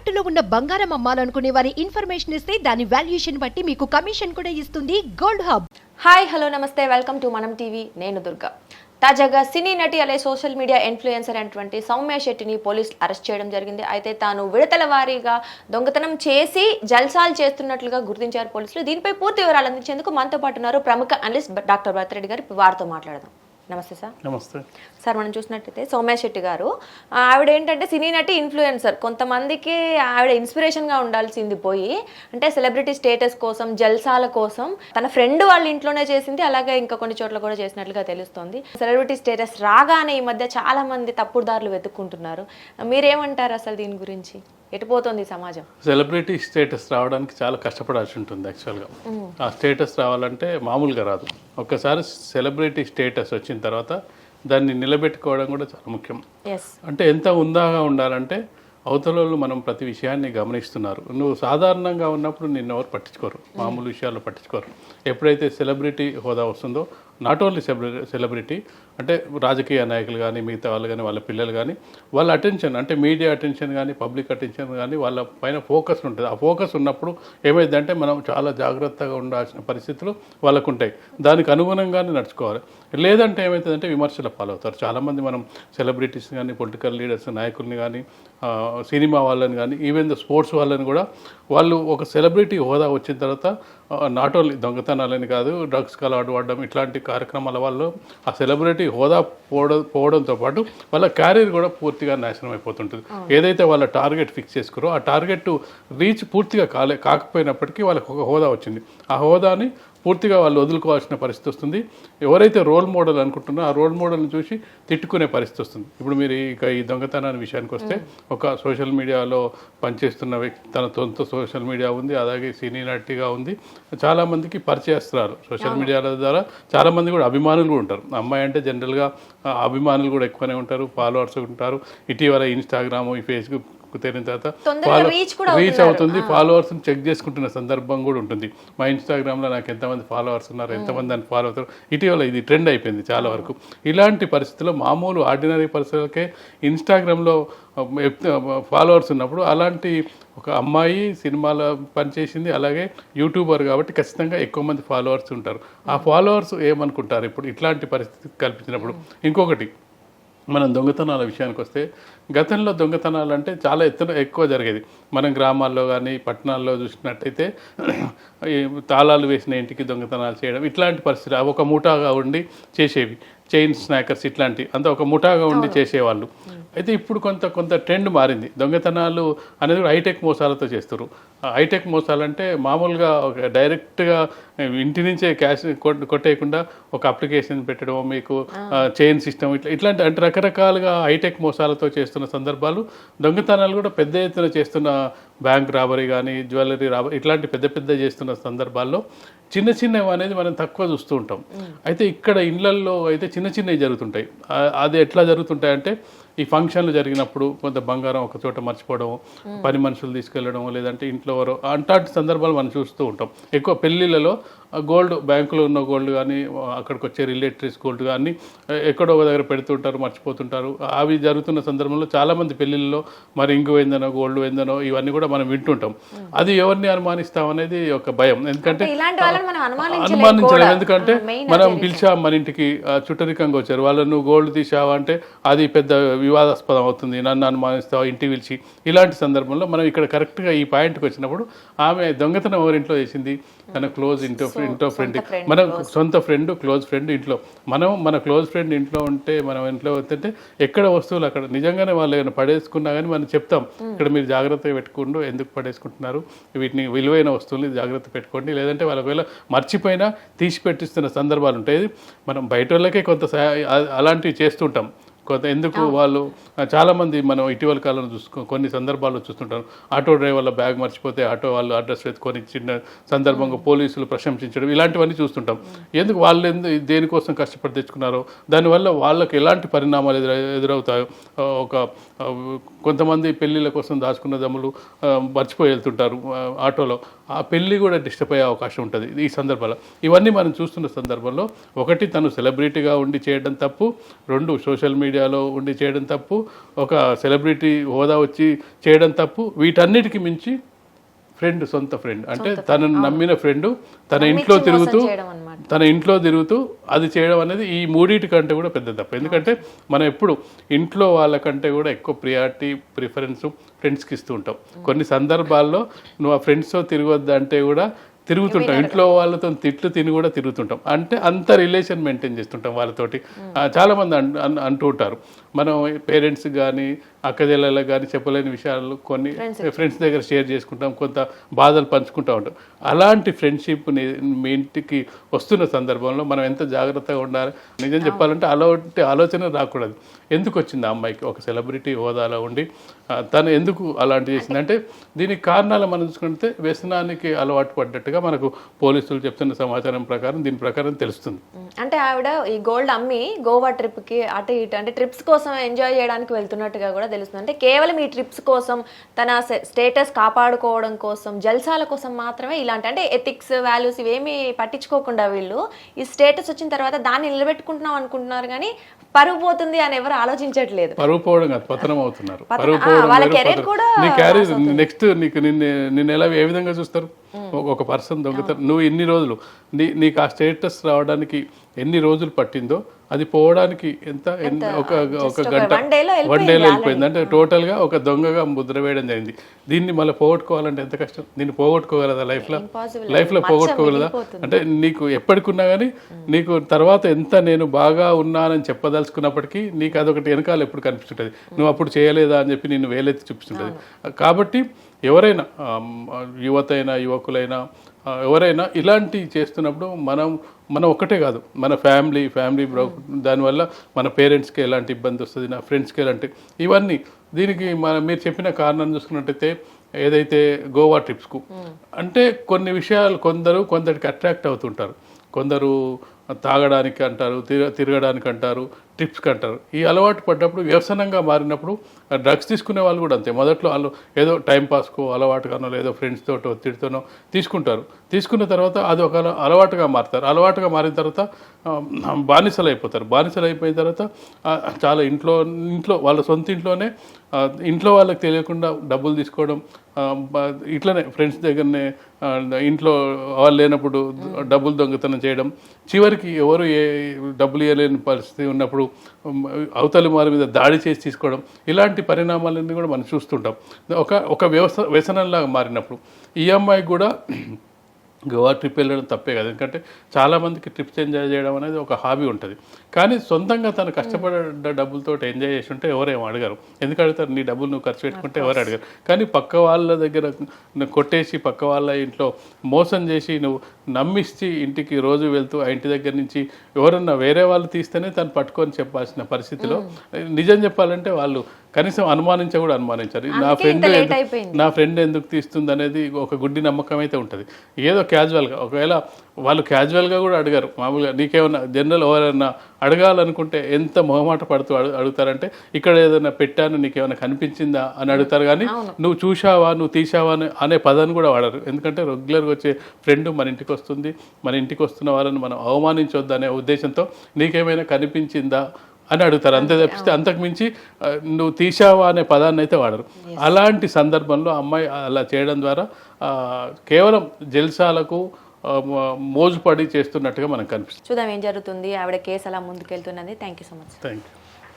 తాకట్టులో ఉన్న బంగారం అమ్మాలనుకునే వారి ఇన్ఫర్మేషన్ ఇస్తే దాని వాల్యుయేషన్ బట్టి మీకు కమిషన్ కూడా ఇస్తుంది గోల్డ్ హబ్. హాయ్ హలో నమస్తే. Welcome to Manam TV. నేను దుర్గా. తాజాగా సినీ నటి అలే సోషల్ మీడియా ఇన్ఫ్లుయెన్సర్ అయినటువంటి సౌమ్య శెట్టిని పోలీసులు అరెస్ట్ చేయడం జరిగింది. అయితే తాను విడతల వారీగా దొంగతనం చేసి జల్సాలు చేస్తున్నట్లుగా గుర్తించారు పోలీసులు. దీనిపై పూర్తి వివరాలు అందించేందుకు మనతో పాటు ఉన్నారు ప్రముఖ అనలిస్ట్ డాక్టర్ భరతరెడ్డి గారు. వారితో మాట్లాడదాం. నమస్తే సార్. నమస్తే. సార్ మనం చూసినట్టయితే సౌమ్య శెట్టి గారు ఆవిడ ఏంటంటే సినీ నటి ఇన్ఫ్లుయెన్సర్. కొంతమందికి ఆవిడ ఇన్స్పిరేషన్గా ఉండాల్సింది పోయి అంటే సెలబ్రిటీ స్టేటస్ కోసం జల్సాల కోసం తన ఫ్రెండ్ వాళ్ళ ఇంట్లోనే చేసింది అలాగే ఇంకా కొన్ని చోట్ల కూడా చేసినట్లుగా తెలుస్తోంది. సెలబ్రిటీ స్టేటస్ రాగానే ఈ మధ్య చాలా మంది తప్పుడు దారులు వెతుక్కుంటున్నారు. మీరేమంటారు అసలు దీని గురించి? ఎటుపోతుంది సమాజం? సెలబ్రిటీ స్టేటస్ రావడానికి చాలా కష్టపడాల్సి ఉంటుంది యాక్చువల్గా. ఆ స్టేటస్ రావాలంటే మామూలుగా రాదు. ఒక్కసారి సెలబ్రిటీ స్టేటస్ వచ్చిన తర్వాత దాన్ని నిలబెట్టుకోవడం కూడా చాలా ముఖ్యం. అంటే ఎంత ఉందాగా ఉండాలంటే అవతల వాళ్ళు మనం ప్రతి విషయాన్ని గమనిస్తున్నారు. నువ్వు సాధారణంగా ఉన్నప్పుడు నిన్ను ఎవరు పట్టించుకోరు. మామూలు విషయాలు పట్టించుకోరు. ఎప్పుడైతే సెలబ్రిటీ హోదా వస్తుందో నాట్ ఓన్లీ సెలబ్రిటీ అంటే రాజకీయ నాయకులు కానీ మిగతా వాళ్ళు కానీ వాళ్ళ పిల్లలు కానీ వాళ్ళ అటెన్షన్ అంటే మీడియా అటెన్షన్ కానీ పబ్లిక్ అటెన్షన్ కానీ వాళ్ళ పైన ఫోకస్ ఉంటుంది. ఆ ఫోకస్ ఉన్నప్పుడు ఏమైందంటే మనం చాలా జాగ్రత్తగా ఉండాల్సిన పరిస్థితులు వాళ్ళకు ఉంటాయి దానికి అనుగుణంగానే నడుచుకోవాలి. లేదంటే ఏమవుతుందంటే విమర్శల పాలవుతారు. చాలామంది మనం సెలబ్రిటీస్ కానీ పొలిటికల్ లీడర్స్ నాయకుల్ని కానీ సినిమా వాళ్ళని కానీ ఈవెన్ ద స్పోర్ట్స్ వాళ్ళని కూడా వాళ్ళు ఒక సెలబ్రిటీ హోదా వచ్చిన తర్వాత నాట్ ఓన్లీ దొంగతనాలని కాదు డ్రగ్స్ అలవాటు పడడం ఇట్లాంటి కార్యక్రమాల వల్ల ఆ సెలబ్రిటీ హోదా పోవడం పోవడంతో పాటు వాళ్ళ క్యారియర్ కూడా పూర్తిగా నాశనం అయిపోతుంటుంది. ఏదైతే వాళ్ళ టార్గెట్ ఫిక్స్ చేసుకురో ఆ టార్గెట్ రీచ్ పూర్తిగా కాలే కాకపోయినప్పటికీ వాళ్ళకి ఒక హోదా వచ్చింది. ఆ హోదాని పూర్తిగా వాళ్ళు వదులుకోవాల్సిన పరిస్థితి వస్తుంది. ఎవరైతే రోల్ మోడల్ అనుకుంటున్నారో ఆ రోల్ మోడల్ని చూసి తిట్టుకునే పరిస్థితి వస్తుంది. ఇప్పుడు మీరు ఇక ఈ దొంగతనాన్ని విషయానికి వస్తే ఒక సోషల్ మీడియాలో పనిచేస్తున్న వ్యక్తి తన సొంత సోషల్ మీడియా ఉంది అలాగే సినీ నటిగా ఉంది. చాలా మందికి పరిచయస్తున్నారు సోషల్ మీడియాల ద్వారా చాలా మంది కూడా అభిమానులు కూడా ఉంటారు. అమ్మాయి అంటే జనరల్గా అభిమానులు కూడా ఎక్కువనే ఉంటారు ఫాలోవర్స్ ఉంటారు. ఇటీవల ఇన్స్టాగ్రామ్ ఈ ఫేస్బుక్ తేలిన తర్వాత రీచ్ అవుతుంది. ఫాలోవర్స్ చెక్ చేసుకుంటున్న సందర్భం కూడా ఉంటుంది. మా ఇన్స్టాగ్రామ్లో నాకు ఎంతమంది ఫాలోవర్స్ ఉన్నారు ఎంతమంది దాన్ని ఫాలో అవుతారు. ఇటీవల ఇది ట్రెండ్ అయిపోయింది చాలా వరకు. ఇలాంటి పరిస్థితుల్లో మామూలు ఆర్డినరీ పరిస్థితులకే ఇన్స్టాగ్రామ్లో ఫాలోవర్స్ ఉన్నప్పుడు అలాంటి ఒక అమ్మాయి సినిమాలో పనిచేసింది అలాగే యూట్యూబర్ కాబట్టి ఖచ్చితంగా ఎక్కువ మంది ఫాలోవర్స్ ఉంటారు. ఆ ఫాలోవర్స్ ఏమనుకుంటారు ఇప్పుడు ఇట్లాంటి పరిస్థితి కల్పించినప్పుడు? ఇంకొకటి మనం దొంగతనాల విషయానికి వస్తే గతంలో దొంగతనాలు అంటే చాలా ఎత్తున ఎక్కువ జరిగేది. మనం గ్రామాల్లో కానీ పట్టణాల్లో చూసినట్టయితే ఈ తాళాలు వేసిన ఇంటికి దొంగతనాలు చేయడం ఇట్లాంటి పరిస్థితి అవి ఒక మూటాగా ఉండి చేసేవి. చైన్ స్నాకర్స్ ఇట్లాంటి అంతా ఒక ముఠాగా ఉండి చేసేవాళ్ళు. అయితే ఇప్పుడు కొంత కొంత ట్రెండ్ మారింది. దొంగతనాలు అనేది కూడా హైటెక్ మోసాలతో చేస్తారు హైటెక్ మోసాలు అంటే మామూలుగా ఒక డైరెక్ట్గా ఇంటి నుంచే క్యాష్ కొట్- కొట్టేయకుండా ఒక అప్లికేషన్ పెట్టడం మీకు చైన్ సిస్టమ్ ఇట్లా ఇట్లాంటి అంటే రకరకాలుగా హైటెక్ మోసాలతో చేస్తున్న సందర్భాలు దొంగతనాలు కూడా పెద్ద ఎత్తున చేస్తున్న బ్యాంక్ రాబరీ కానీ జ్యువెలరీ రాబరీ ఇట్లాంటి పెద్ద పెద్ద చేస్తున్న సందర్భాల్లో చిన్న చిన్నవి అనేది మనం తక్కువ చూస్తూ ఉంటాం. అయితే ఇక్కడ ఇళ్ళల్లో అయితే చిన్న చిన్నవి జరుగుతుంటాయి. అది ఎట్లా జరుగుతుంటాయి అంటే ఈ ఫంక్షన్లు జరిగినప్పుడు కొంత బంగారం ఒక చోట మర్చిపోవడం పని మనుషులు తీసుకెళ్ళడం లేదంటే ఇంట్లో ఎవరో అట్లాంటి సందర్భాలు మనం చూస్తూ ఉంటాం. ఎక్కువ పెళ్ళిళ్ళలో గోల్డ్ బ్యాంకులో ఉన్న గోల్డ్ కానీ అక్కడికి వచ్చే రిలేటరీస్ గోల్డ్ కానీ ఎక్కడో ఒక దగ్గర పెడుతుంటారు మర్చిపోతుంటారు. అవి జరుగుతున్న సందర్భంలో చాలామంది పెళ్ళిళ్ళలో మరి ఇంగు ఏందనో గోల్డ్ ఏందనో ఇవన్నీ కూడా మనం వింటుంటాం. అది ఎవరిని అనుమానిస్తాం అనేది ఒక భయం. ఎందుకంటే ఇలాంటి వాళ్ళని మనం అనుమానించలేం అనుమానించలేం. కూడా. ఎందుకంటే మనం పిలిచాం మన ఇంటికి చుట్టరికంగా వచ్చారు. వాళ్ళు నువ్వు గోల్డ్ తీసావా అంటే అది పెద్ద వివాదాస్పదం అవుతుంది. నన్ను అనుమానిస్తావు ఇంటికి పిలిచి. ఇలాంటి సందర్భంలో మనం ఇక్కడ కరెక్ట్గా ఈ పాయింట్కి వచ్చినప్పుడు ఆమె దొంగతనం ఎవరింట్లో చేసింది? తన క్లోజ్ ఇంట్లో ఇంట్లో ఫ్రెండ్. మన సొంత ఫ్రెండ్. క్లోజ్ ఫ్రెండ్ ఇంట్లో. మనం మన క్లోజ్ ఫ్రెండ్ ఇంట్లో ఉంటే మనం ఇంట్లో ఉంటే ఎక్కడ వస్తువులు అక్కడ నిజంగానే వాళ్ళు ఏమైనా పడేసుకున్నా కానీ మనం చెప్తాం. ఇక్కడ మీరు జాగ్రత్తగా పెట్టుకుంటూ ఎందుకు పడేసుకుంటున్నారు? వీటిని విలువైన వస్తువులు జాగ్రత్త పెట్టుకోండి. లేదంటే వాళ్ళ ఒకవేళ మర్చిపోయినా తీసి పెట్టిస్తున్న సందర్భాలు ఉంటాయి. మనం బయట వాళ్ళకే కొంత అలాంటివి చేస్తుంటాం. కొంత ఎందుకు వాళ్ళు చాలామంది మనం ఇటీవల కాలంలో చూసుకో కొన్ని సందర్భాల్లో చూస్తుంటాం ఆటో డ్రైవర్ల బ్యాగ్ మర్చిపోతే ఆటో వాళ్ళు అడ్రస్ వెతుకొని చిన్న సందర్భంగా పోలీసులు ప్రశంసించడం ఇలాంటివన్నీ చూస్తుంటాం. ఎందుకు వాళ్ళు ఎందు దేనికోసం కష్టపడి తెచ్చుకున్నారో దానివల్ల వాళ్ళకి ఎలాంటి పరిణామాలు ఎదుర ఎదురవుతాయో ఒక కొంతమంది పెళ్ళిళ్ళ కోసం దాచుకున్న దమ్ములు మర్చిపోయి వెళ్తుంటారు ఆటోలో. ఆ పెళ్ళి కూడా డిస్టర్బ్ అయ్యే అవకాశం ఉంటుంది ఈ సందర్భాల్లో. ఇవన్నీ మనం చూస్తున్న సందర్భంలో ఒకటి తను సెలబ్రిటీగా ఉండి చేయడం తప్పు రెండు సోషల్ మీడియా మీడియాలో ఉండి చేయడం తప్పు ఒక సెలబ్రిటీ హోదా వచ్చి చేయడం తప్పు వీటన్నిటికి మించి ఫ్రెండ్ సొంత ఫ్రెండ్. అంటే తనను నమ్మిన ఫ్రెండ్ తన ఇంట్లో తిరుగుతూ. తన ఇంట్లో తిరుగుతూ అది చేయడం అనేది ఈ మూడింటి కంటే కూడా పెద్ద తప్పు. ఎందుకంటే మనం ఎప్పుడు ఇంట్లో వాళ్ళకంటే కూడా ఎక్కువ ప్రియారిటీ ప్రిఫరెన్స్ ఫ్రెండ్స్కి ఇస్తూ ఉంటాం. కొన్ని సందర్భాల్లో నువ్వు ఆ ఫ్రెండ్స్తో తిరగొద్దు అంటే కూడా తిరుగుతుంటాం. ఇంట్లో వాళ్ళతో తిట్లు తిని కూడా తిరుగుతుంటాం. అంటే అంత రిలేషన్ మెయింటైన్ చేస్తుంటాం వాళ్ళతోటి. ఆ, చాలా మంది అన్- అన్- అంటూ ఉంటారు. మనం పేరెంట్స్ కానీ అక్క చెల్లెళ్ళకి కానీ చెప్పలేని విషయాలు కొన్ని ఫ్రెండ్స్ దగ్గర. షేర్ చేసుకుంటాం కొంత బాధలు పంచుకుంటూ ఉంటాం. అలాంటి ఫ్రెండ్షిప్ మీ ఇంటికి వస్తున్న సందర్భంలో మనం ఎంత జాగ్రత్తగా ఉండాలి? నిజం చెప్పాలంటే అలాంటి ఆలోచన రాకూడదు. ఎందుకు వచ్చింది ఆ అమ్మాయికి? ఒక సెలబ్రిటీ హోదాలో ఉండి తను ఎందుకు అలాంటి చేసింది? అంటే దీనికి కారణాలు మనం చూసుకుంటే వ్యసనానికి అలవాటు పడ్డట్టుగా మనకు పోలీసులు చెప్తున్న సమాచారం ప్రకారం దీని ప్రకారం తెలుస్తుంది. అంటే ఆవిడ ఈ గోల్డ్ అమ్మి గోవా ట్రిప్కి అటు ఇటు అంటే ట్రిప్స్ కోసం ఎంజాయ్ చేయడానికి వెళ్తున్నట్టుగా కూడా తెలుస్తుంది. అంటే కేవలం ఈ ట్రిప్స్ కోసం తన స్టేటస్ కాపాడుకోవడం కోసం జల్సాల కోసం మాత్రమే ఇలాంటి అంటే ఎథిక్స్ వాల్యూస్ ఇవేమి పట్టించుకోకుండా వీళ్ళు ఈ స్టేటస్ వచ్చిన తర్వాత దాన్ని నిలబెట్టుకుంటున్నాం అనుకుంటున్నారు కానీ పరుగు పోతుంది అని ఎవరు ఆలోచించట్లేదు. పరువు పోవడం కాదు పతనం అవుతున్నారు. పరువు పోవడం క్యారీర్ నెక్స్ట్ నీకు నిన్ను నిన్ను ఎలా ఏ విధంగా చూస్తారు? ఒక- పర్సన్ దొంగతనం. నువ్వు ఇన్ని రోజులు నీ నీకు ఆ స్టేటస్ రావడానికి ఎన్ని రోజులు పట్టిందో అది పోవడానికి ఎంత ఎన్ని- ఒక ఒక గంట వన్ డేలో వెళ్ళిపోయింది అంటే టోటల్గా ఒక దొంగగా ముద్ర వేయడం జరిగింది. దీన్ని మళ్ళీ పోగొట్టుకోవాలంటే ఎంత కష్టం? దీన్ని పోగొట్టుకోగలదా లైఫ్లో Impossible. లైఫ్లో మచ్చ పోగొట్టుకోగలదా. అంటే నీకు ఎప్పటికున్నా కానీ నీకు తర్వాత ఎంత నేను బాగా ఉన్నానని చెప్పదలుచుకున్నప్పటికీ నీకు అదొకటి వెనకాల ఎప్పుడు కనిపిస్తుంటుంది. నువ్వు అప్పుడు చేయలేదా అని చెప్పి నేను వేలెత్తి చూపిస్తుంటుంది. కాబట్టి ఎవరైనా యువతైనా యువత అయినా యువకులైనా ఎవరైనా ఇలాంటివి చేస్తున్నప్పుడు మనం మనం ఒకటే కాదు. మన ఫ్యామిలీ ఫ్యామిలీ దానివల్ల మన పేరెంట్స్కి ఎలాంటి ఇబ్బంది వస్తుంది నా ఫ్రెండ్స్కి ఎలాంటి ఇవన్నీ. దీనికి మన మీరు చెప్పిన కారణం చూసుకున్నట్టయితే ఏదైతే గోవా ట్రిప్స్కు అంటే కొన్ని విషయాలు కొందరు కొందరికి అట్రాక్ట్ అవుతుంటారు. కొందరు తాగడానికి అంటారు తిరగ తిరగడానికి అంటారు ట్రిప్స్కి అంటారు ఈ అలవాటు పడ్డప్పుడు వ్యసనంగా మారినప్పుడు డ్రగ్స్ తీసుకునే వాళ్ళు కూడా అంతే. మొదట్లో వాళ్ళు ఏదో టైం పాస్కో అలవాటుగానో లేదో ఫ్రెండ్స్ తోటో ఒత్తిడితోనో తీసుకుంటారు. తీసుకున్న తర్వాత అది ఒక అలవాటుగా మారుతారు. అలవాటుగా మారిన తర్వాత బానిసలు అయిపోతారు. బానిసలు అయిపోయిన తర్వాత చాలా ఇంట్లో ఇంట్లో వాళ్ళ సొంత ఇంట్లోనే ఇంట్లో వాళ్ళకి తెలియకుండా డబ్బులు తీసుకోవడం ఇట్లనే ఫ్రెండ్స్ దగ్గరనే ఇంట్లో వాళ్ళు లేనప్పుడు డబ్బులు దొంగతనం చేయడం చివరికి ఎవరు ఏ డబ్బులు ఇవ్వలేని పరిస్థితి ఉన్నప్పుడు అవతలి వారి మీద దాడి చేసి తీసుకోవడం ఇలాంటి పరిణామాలన్నీ కూడా మనం చూస్తుంటాం. ఒక ఒక వ్యవస్థ వ్యసనంలాగా మారినప్పుడు ఈ అమ్మాయికి కూడా గోవా ట్రిప్ వెళ్ళడం తప్పే కదా. ఎందుకంటే చాలామందికి ట్రిప్స్ ఎంజాయ్ చేయడం అనేది ఒక హాబీ ఉంటుంది. కానీ సొంతంగా తను కష్టపడ్డ డబ్బులతో ఎంజాయ్ చేసి ఉంటే ఎవరేమో అడగరు. ఎందుకు అడుగుతారు? నీ డబ్బులు నువ్వు ఖర్చు పెట్టుకుంటే ఎవరు అడగరు. కానీ పక్క వాళ్ళ దగ్గర కొట్టేసి పక్క వాళ్ళ ఇంట్లో మోసం చేసి నువ్వు నమ్మిచ్చి ఇంటికి రోజు వెళ్తూ ఆ ఇంటి దగ్గర నుంచి ఎవరన్నా వేరే వాళ్ళు తీస్తేనే తను పట్టుకొని చెప్పాల్సిన పరిస్థితిలో నిజం చెప్పాలంటే వాళ్ళు కనీసం అనుమానించ కూడా అనుమానించారు. నా ఫ్రెండ్. నా ఫ్రెండ్ ఎందుకు తీస్తుంది అనేది ఒక గుడ్డి నమ్మకం అయితే ఉంటుంది. ఏదో క్యాజువల్గా ఒకవేళ వాళ్ళు క్యాజువల్గా కూడా అడిగారు. మామూలుగా నీకేమన్నా జనరల్ ఎవరైనా అడగాలనుకుంటే ఎంత మొహమాట పడుతూ అడు అడుగుతారంటే ఇక్కడ ఏదైనా పెట్టాను నీకేమైనా కనిపించిందా అని అడుగుతారు కానీ నువ్వు చూశావా నువ్వు తీసావా అని అనే పదాన్ని కూడా వాడరు. ఎందుకంటే రెగ్యులర్గా వచ్చే ఫ్రెండ్ మన ఇంటికి వస్తుంది. మన ఇంటికి వస్తున్న వాళ్ళని మనం అవమానించొద్దు అనే ఉద్దేశంతో నీకేమైనా కనిపించిందా అని అడుగుతారు. అంతే తప్పిస్తే అంతకు మించి ఆ, నువ్వు తీసావా అనే పదాన్ని అయితే వాడరు. అలాంటి సందర్భంలో అమ్మాయి అలా చేయడం ద్వారా కేవలం జల్సాలకు మోజుపడి చేస్తున్నట్టుగా మనకు కనిపిస్తుంది. చూద్దాం ఏం జరుగుతుంది. ఆవిడ కేసు అలా ముందుకెళ్తున్నది. Thank you so much thank you